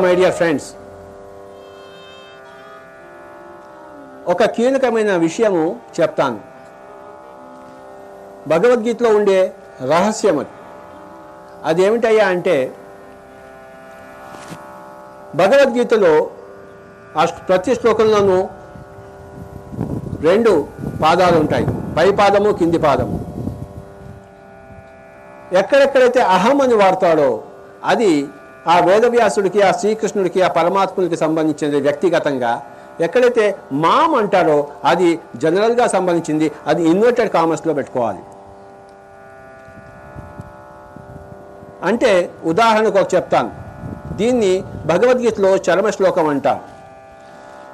My dear friends ఒక కీలకమైన విషయము చెప్తాను. భగవద్గీతలో ఉండే రహస్యం అది. అదేమిటయ్యా అంటే భగవద్గీతలో ఆ ప్రతి శ్లోకంలోనూ రెండు పాదాలు ఉంటాయి. పై పాదము కింది పాదము. ఎక్కడెక్కడైతే అహం అని వాడతాడో అది ఆ వేదవ్యాసుడికి ఆ శ్రీకృష్ణుడికి ఆ పరమాత్మునికి సంబంధించినది వ్యక్తిగతంగా ఎక్కడైతే మామ్ అంటారో అది జనరల్గా సంబంధించింది అది ఇన్వర్టెడ్ కామర్స్లో పెట్టుకోవాలి. అంటే ఉదాహరణకు ఒక చెప్తాను. దీన్ని భగవద్గీతలో చరమ శ్లోకం అంటారు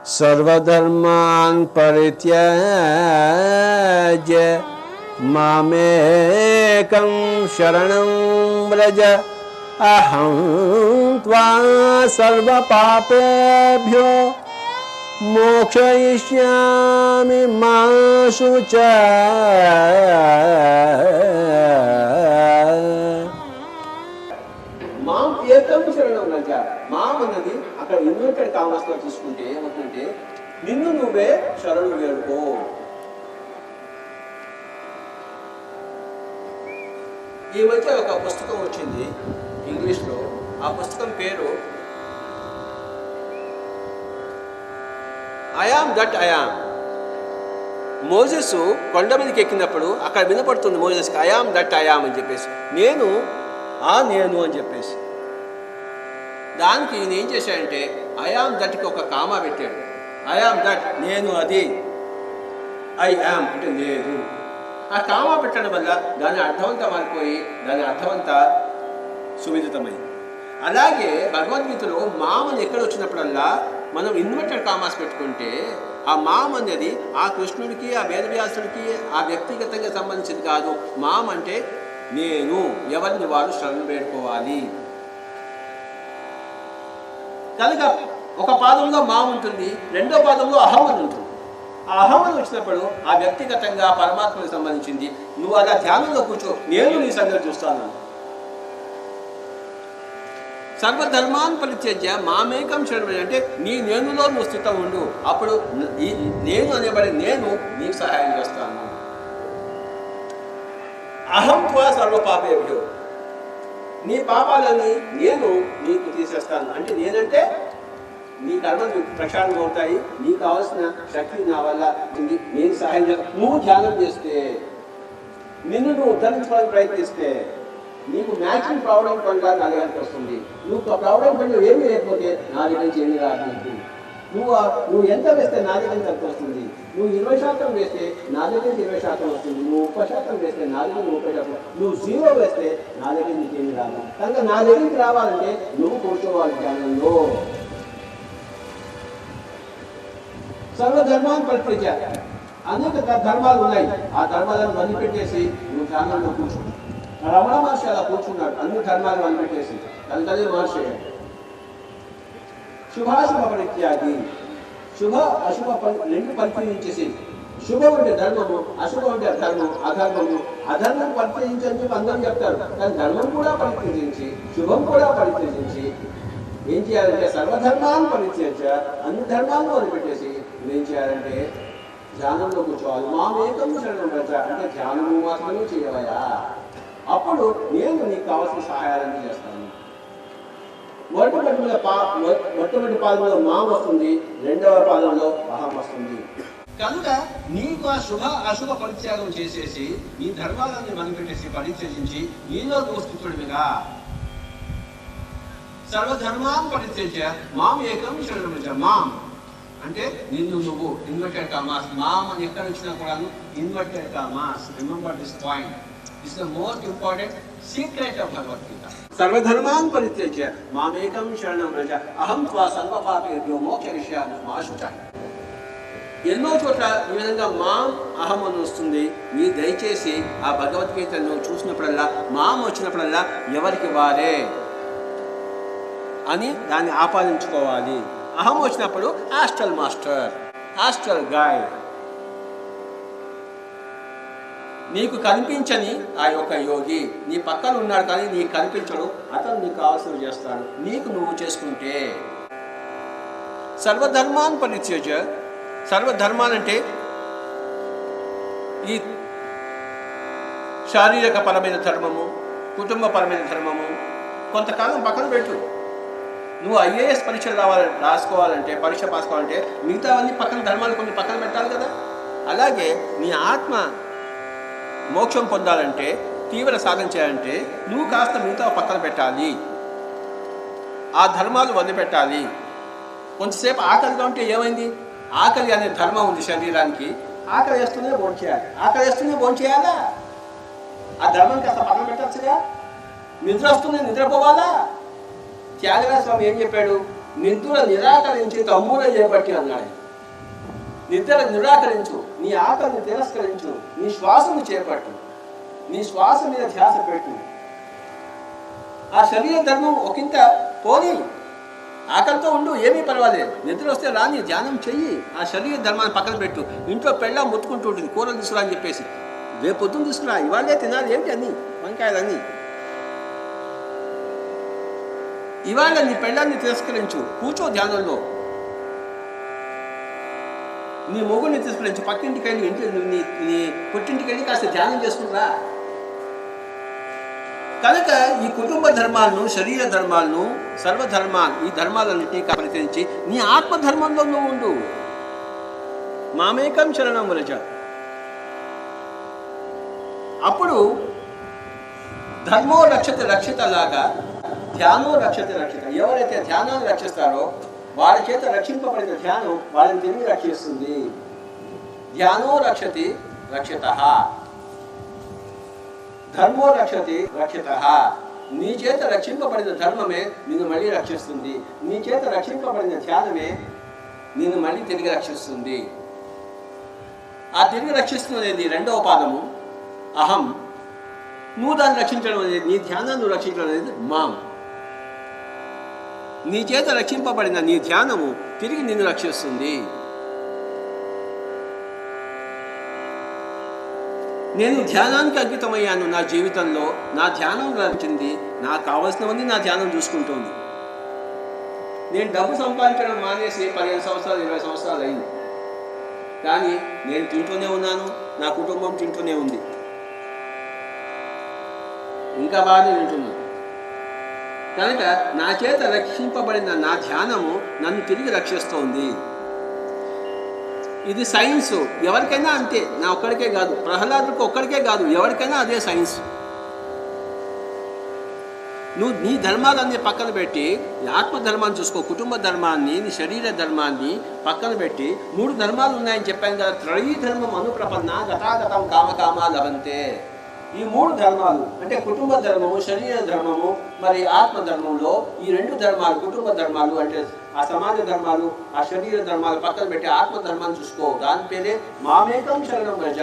సర్వధర్మాన్ పరిత్యాజ్య మామేకం శరణం వ్రజ అహం త్వా సర్వపాపేభ్యో మోక్షయిష్యామి మా శుచ మాం ఏకం శరణం రజ మాం అన్నది అక్కడ ఇన్వర్టెడ్ కామర్స్ చూసుకుంటే తీసుకుంటే ఏమవుతుందంటే నిన్ను నువ్వే శరణు వేడుకో. ఈ మధ్య ఒక పుస్తకం వచ్చింది. ఇంగ్లీష్లో ఆ పుస్తకం పేరు ఐఆమ్ దట్ ఐఆమ్ మోజెస్ కొండ మీదకి ఎక్కినప్పుడు అక్కడ వినపడుతుంది మోజెస్కి ఐఆమ్ దట్ ఐఆమ్ అని చెప్పేసి. నేను ఆ నేను అని చెప్పేసి. దానికి ఈయన ఏం చేశాడంటే ఐఆమ్ దట్కి ఒక కామా పెట్టాడు. ఐఆమ్ దట్ నేను అది. ఐ యామ్ అంటే నేను. ఆ కామా పెట్టడం వల్ల దాని అర్థమంతా మారిపోయి దాని అర్థమంతా సువిదితమైంది. అలాగే భగవద్గీతలో మామని ఎక్కడ వచ్చినప్పుడల్లా మనం ఇన్వర్టెడ్ కామాస్ పెట్టుకుంటే ఆ మామ్ అనేది ఆ కృష్ణుడికి ఆ వేదవ్యాసుడికి ఆ వ్యక్తిగతంగా సంబంధించింది కాదు. మామ్ అంటే నేను ఎవరిని వారు శరణు వేడుకోవాలి. కనుక ఒక పాదంలో మామ ఉంటుంది రెండో పాదంలో అహం అని ఉంటుంది. ఆ అహం అని వచ్చినప్పుడు ఆ వ్యక్తిగతంగా పరమాత్మకు సంబంధించింది. నువ్వు అలా ధ్యానంలో కూర్చో నేను నీ సంగతి చూస్తాను. సర్వధర్మాన్ పరిత్యజ్య మామేకం చేయడం అంటే నీ నేనులో నువ్వు స్థితం ఉండు. అప్పుడు ఈ నేను అనేబడి నేను నీకు సహాయం చేస్తాను. అహం త్వా సర్వ పాపేభ్యో నీ పాపాలని నేను నీకు తీసేస్తాను. అంటే నేనంటే నీ కర్మలు ప్రక్షాళన అవుతాయి నీకు కావాల్సిన శక్తి నా వల్ల నేను సహాయం చేస్తాను నువ్వు ధ్యానం చేస్తే నిన్ను నువ్వు ఉద్ధరించుకోవడానికి ప్రయత్నిస్తే నీకు మ్యాక్సిమం ప్రాబ్లం పండుగ నా దగ్గరికి వస్తుంది. నువ్వు ప్రాబ్లం పండుగ ఏమీ లేకపోతే నా దగ్గర నుంచి ఏమీ రాదు నీకు. నువ్వు నువ్వు ఎంత వేస్తే నా దగ్గర నుంచి అంత వస్తుంది? నువ్వు ఇరవై శాతం వేస్తే నా దగ్గర నుంచి ఇరవై శాతం వస్తుంది. నువ్వు ముప్పై శాతం వేస్తే నా దగ్గర నుంచి ముప్పై శాతం నువ్వు జీరో వేస్తే నా దగ్గర నుంచి ఏమి రాదు కనుక నా దగ్గరికి రావాలంటే నువ్వు కూర్చోవాలి ధ్యానంలో సర్వధర్మాన్ని పరిచయ అనేక ధర్మాలు ఉన్నాయి. ఆ ధర్మాలను వదిలిపెట్టేసి నువ్వు ధ్యానంలో కూర్చుంటావు రమణ మహర్షి అలా కూర్చున్నాడు. అన్ని ధర్మాలు వదిలిపెట్టేసి తల్లి మహర్షి శుభాశుభ పరిత్యాగి. శుభ అశుభ రెండు పరిచయించేసి శుభం అంటే ధర్మము అశుభం అంటే అధర్మం అధర్మము అధర్మం పరిచయించని చెప్పి అందరూ చెప్తారు. కానీ ధర్మం కూడా పరిత్యజించి శుభం కూడా పరిత్యజించి ఏం చేయాలంటే సర్వధర్మాన్ని పరిత్యజ అన్ని ధర్మాలను వదిలిపెట్టేసి ఏం చేయాలంటే ధ్యానంలో కూర్చోవాలి. మామేకం శరణం వ్రత అంటే ధ్యానము మాత్రమే చేయవయా? అప్పుడు నేను నీకు కావాల్సిన సహాయాలన్నీ చేస్తాను. మొట్టమొదటి మీద పా మొట్టమొదటి పాదంలో మా వస్తుంది రెండవ పాదంలో అహం వస్తుంది. కనుక నీకు ఆ శుభ అశుభ పరిత్యాగం చేసేసి ఈ ధర్మాలన్నీ మనపెట్టేసి పరిత్యజించి నీలో నువ్వు స్థితుడివిగా సర్వధర్మాన్ పరిత్యజ మాం ఏకం శరణమజ మాం. అంటే నిన్ను నువ్వు ఇన్వర్టెడ్ కామాస్ మామ్ అని ఎక్కడ వచ్చినా కూడా inverted commas. Remember this point is the most important secret of Bhagavad Gita సర్వధర్మాన్ పరిత్యజ మామేకం శరణం రజ అహం త్వా సర్వపాపేభ్యో మోక్షయిష్యామి మా శుచ ఎన్నో చోట్ల ఈ విధంగా మాం అహం అని వస్తుంది. మీరు దయచేసి ఆ భగవద్గీతను చూసినప్పుడల్లా మాం వచ్చినప్పుడల్లా ఎవరికి వారే అని దాన్ని ఆపాదించుకోవాలి. అహం వచ్చినప్పుడు హాస్టల్ మాస్టర్ హాస్టల్ గైడ్ నీకు కనిపించని ఆ యొక్క యోగి నీ పక్కన ఉన్నాడు కానీ నీకు కనిపించడు అతను నీకు కావాల్సినవి చేస్తాడు. నీకు నువ్వు చేసుకుంటే. సర్వధర్మాన్ పరిత్యజ. సర్వధర్మాలంటే ఈ శారీరక పరమైన ధర్మము కుటుంబపరమైన ధర్మము. కొంతకాలం పక్కన పెట్టు. నువ్వు ఐఏఎస్ పరీక్షలు రావాలి రాసుకోవాలంటే పరీక్ష పాసుకోవాలంటే మిగతావన్నీ పక్కన ధర్మాలు కొన్ని పక్కన పెట్టాలి కదా. అలాగే నీ ఆత్మ మోక్షం పొందాలంటే తీవ్ర సాధన చేయాలంటే నువ్వు కాస్త మిగతా పక్కన పెట్టాలి. ఆ ధర్మాలు వదిలిపెట్టాలి. కొంతసేపు ఆకలిగా ఉంటే ఏమైంది? ఆకలి అనే ధర్మం ఉంది శరీరానికి. ఆకలి వేస్తూనే భోజనం చేయాలి. ఆకలి వేస్తూనే భోజనం చేయాలా? ఆ ధర్మం కాస్త పక్కన పెట్టచ్చుగా నిద్ర వస్తుంది నిద్రపోవాలా? త్యాగరాజ స్వామి ఏం చెప్పాడు? నిద్ర నిరాకరించి తమ్ముడే చేపట్టి అన్నాడు నిద్ర నిరాకరించు. నీ ఆకలిని తిరస్కరించు. నీ శ్వాసను చేపట్టు. నీ శ్వాస మీద ధ్యాస పెట్టు. ఆ శరీర ధర్మం ఒకంత పోనీ. ఆకలితో ఉండు ఏమీ పర్వాలేదు. నిద్ర వస్తే రాని ధ్యానం చెయ్యి. ఆ శరీర ధర్మాన్ని పక్కన పెట్టు. ఇంట్లో పెళ్ళ ముట్టుకుంటూ ఉంటుంది కూరలు తీసుకురా అని చెప్పేసి. రేపు పొద్దున్న తీసుకురా ఇవాళే తినాలి. ఏంటి అన్ని? వంకాయలన్నీ ఇవాళ నీ పెళ్ళాన్ని తిరస్కరించు. కూర్చో ధ్యానంలో. నీ మొగుడిని తిరస్కరించు పక్కింటికి ఇంట్లో నీ నీ పుట్టింటికి కాస్త ధ్యానం చేసుకుంటా కనుక ఈ కుటుంబ ధర్మాలను శరీర ధర్మాలను సర్వధర్మాలు ఈ ధర్మాలన్నింటినీ పరిచయించి నీ ఆత్మధర్మంలో నువ్వు ఉండు. మామేకం శరణం వలచ. అప్పుడు ధర్మో రక్షత రక్షిత లాగా ధ్యానో రక్షత రక్షిత. ఎవరైతే ధ్యానాన్ని రక్షిస్తారో వారి చేత రక్షింపబడిన ధ్యానం వాళ్ళని తిరిగి రక్షిస్తుంది. ధ్యానో రక్షతి రక్షిత. ధర్మో రక్షతి రక్షిత. నీ చేత రక్షింపబడిన ధర్మమే నిన్ను మళ్ళీ రక్షిస్తుంది. నీ చేత రక్షింపబడిన ధ్యానమే నిన్ను మళ్ళీ తిరిగి రక్షిస్తుంది. ఆ తిరిగి రక్షిస్తున్నది రెండవ పాదము. అహం. నువ్వు దాన్ని రక్షించడం అనేది నీ ధ్యానాన్ని రక్షించడం అనేది మాం. నీ చేత రక్షింపబడిన నీ ధ్యానము తిరిగి నిన్ను రక్షిస్తుంది. నేను ధ్యానానికి అంకితమయ్యాను నా జీవితంలో నా ధ్యానం నచ్చింది నాకు కావలసినవన్నీ నా ధ్యానం చూసుకుంటోంది. నేను డబ్బు సంపాదించడం మానేసి పదిహేను సంవత్సరాలు ఇరవై సంవత్సరాలు అయింది. కానీ నేను తింటూనే ఉన్నాను. నా కుటుంబం తింటూనే ఉంది. ఇంకా బాగానే వింటున్నాను కనుక నా చేత రక్షింపబడిన నా ధ్యానము నన్ను తిరిగి రక్షిస్తోంది. ఇది సైన్స్. ఎవరికైనా అంతే. నా ఒక్కడికే కాదు. ప్రహ్లాదుకు ఒక్కడికే కాదు. ఎవరికైనా అదే సైన్స్. నువ్వు నీ ధర్మాలన్నీ పక్కన పెట్టి ఈ ఆత్మ ధర్మాన్ని చూసుకో కుటుంబ ధర్మాన్ని నీ శరీర ధర్మాన్ని పక్కన పెట్టి మూడు ధర్మాలు ఉన్నాయని చెప్పాను కదా. త్రయీ ధర్మం అనుప్రపన్న గతాగతం కామకామా లభంతే. ఈ మూడు ధర్మాలు అంటే కుటుంబ ధర్మము శరీర ధర్మము మరి ఆత్మ ధర్మంలో ఈ రెండు ధర్మాలు కుటుంబ ధర్మాలు అంటే ఆ సమాజ ధర్మాలు ఆ శరీర ధర్మాలు పక్కన పెట్టి ఆత్మ ధర్మాన్ని చూసుకో. దాని పేరే మామేకం శరణం గజ.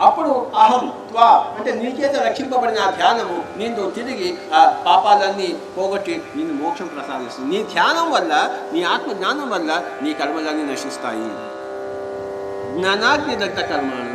అప్పుడు అహం త్వా అంటే నీ చేత రక్షింపబడిన ఆ ధ్యానము నేను తిరిగి ఆ పాపాలన్నీ పోగొట్టి నేను మోక్షం ప్రసాదిస్తుంది. నీ ధ్యానం వల్ల నీ ఆత్మ జ్ఞానం వల్ల నీ కర్మలన్నీ నశిస్తాయి. జ్ఞానాగ్ని దగ్ధ కర్మాణ.